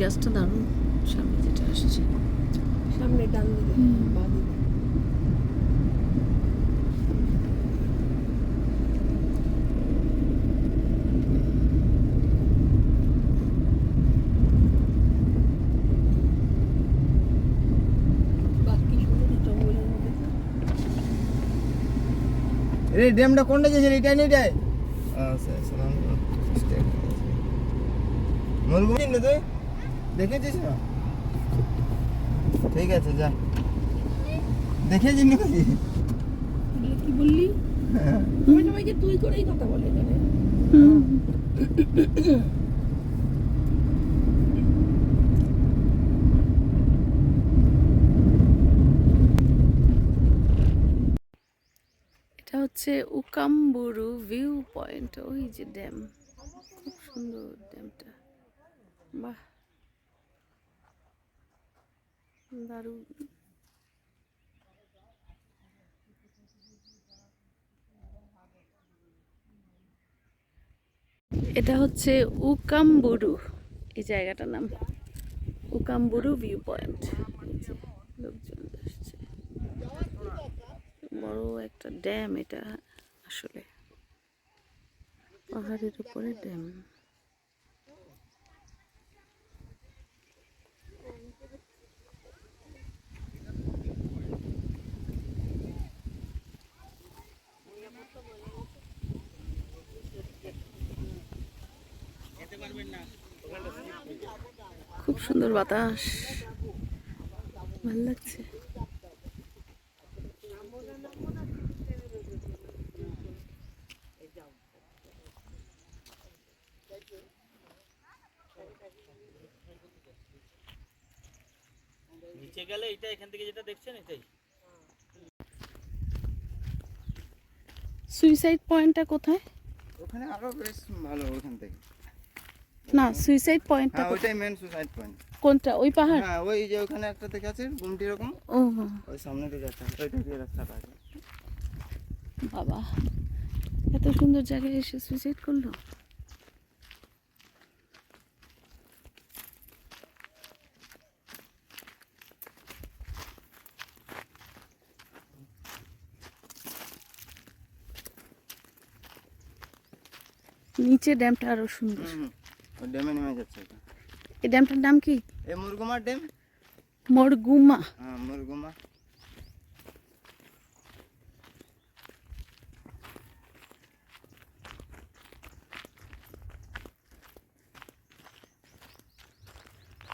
গাছটা দারুণ। সামনে যেটা আসছে। সামনে ডান দিকে এই। রে ড্যামটা কোনটা গেছে এটা না এটাই? আচ্ছা সালাম মুরগু তুই? দেখেছিস ঠিক আছে যা। দেখেছিস না কি কি বললি? সবাই সবাইকে তুই করেই কথা বলে এটা হচ্ছে উকাম্বুরু ভিউ পয়েন্ট ওই যে ড্যাম খুব সুন্দর ড্যামটা বাহ। এটা হচ্ছে উকাম্বুরু, এই জায়গাটার নাম। উকাম্বুরু ভিউ পয়েন্ট লোকজন আসছে। বড় একটা ড্যাম এটা আসলে। পাহাড়ের উপরে ড্যাম খুব সুন্দর বাতাস। ভালো লাগছে। নিচে গেলে এটা এখান থেকে যেটা দেখছেন এটাই। সুইসাইড পয়েন্টটা কোথায়? ওখানে আরও বেশ ভালো ওখান থেকে। না সুইসাইড পয়েন্টটা হ্যাঁ ওইটাই মেন সুসাইড পয়েন্ট কোনটা? ওই পাহাড়? হ্যাঁ ওই যে ওখানে একটা থেকে আছে গুমটি এরকম? ও ওই সামনে দিকে একটা ওইটা দিয়ে রাস্তাটা আছে বাবা এত সুন্দর জায়গায় এসে সুইসাইড করল? নিচে ড্যামটা আরও সুন্দর। ওই ড্যামে নেমে যাচ্ছে এটা এই ড্যামটার নাম কি এই মুরগুমার ড্যাম মরগুমা হ্যাঁ মুরগুমা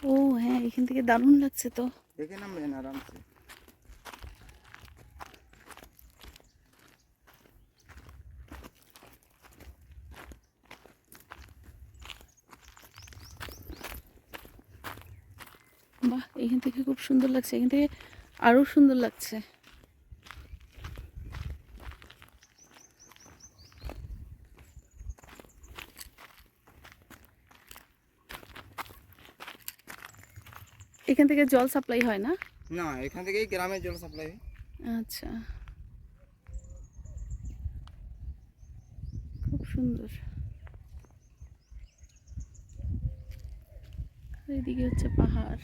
ও হ্যাঁ এখান থেকে দারুণ লাগছে তো দেখে নামবেন আরামসে বাহ এখান থেকে খুব সুন্দর লাগছে এখান থেকে আরও সুন্দর লাগছে। এখান থেকে জল সাপ্লাই হয় না? না এখান থেকেই গ্রামের জল সাপ্লাই হয়। আচ্ছা। খুব সুন্দর। এদিকে হচ্ছে পাহাড়।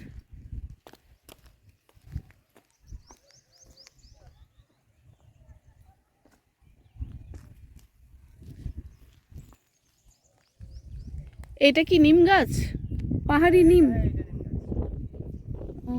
এটা কি নিম গাছ? পাহাড়ি নিম ও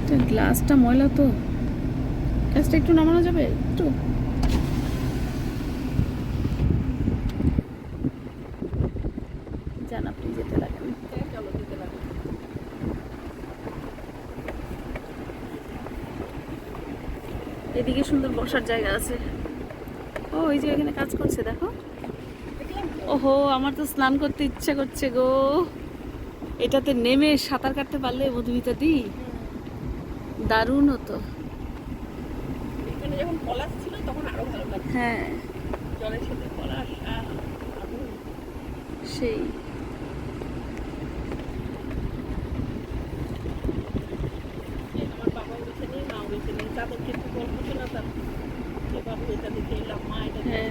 এটা গ্লাসটা ময়লা তো। গ্লাসটা একটু নামানো যাবে? একটু। যান আপনি যেতে লাগেন এদিকে সুন্দর বসার জায়গা আছে। ও, এই যে এখানে কাজ করছে, দেখো। ওহো, আমার তো স্নান করতে ইচ্ছা করছে গো। এটাতে নেমে সাঁতার কাটতে পারলে মধুমিতা দি। দারুণ হতো। এখানে যখন পলাশ ছিল তখন আরও ভালো লাগতো। হ্যাঁ। জলের সাথে পলাশ আর সেই। আমার বাবা উঠেছে নিয়ে মা উঠেছে নিয়ে তাদেরকে একটু গল্প শোনাতাম যে বাবু এটা দেখে এলাম মা এটা হ্যাঁ।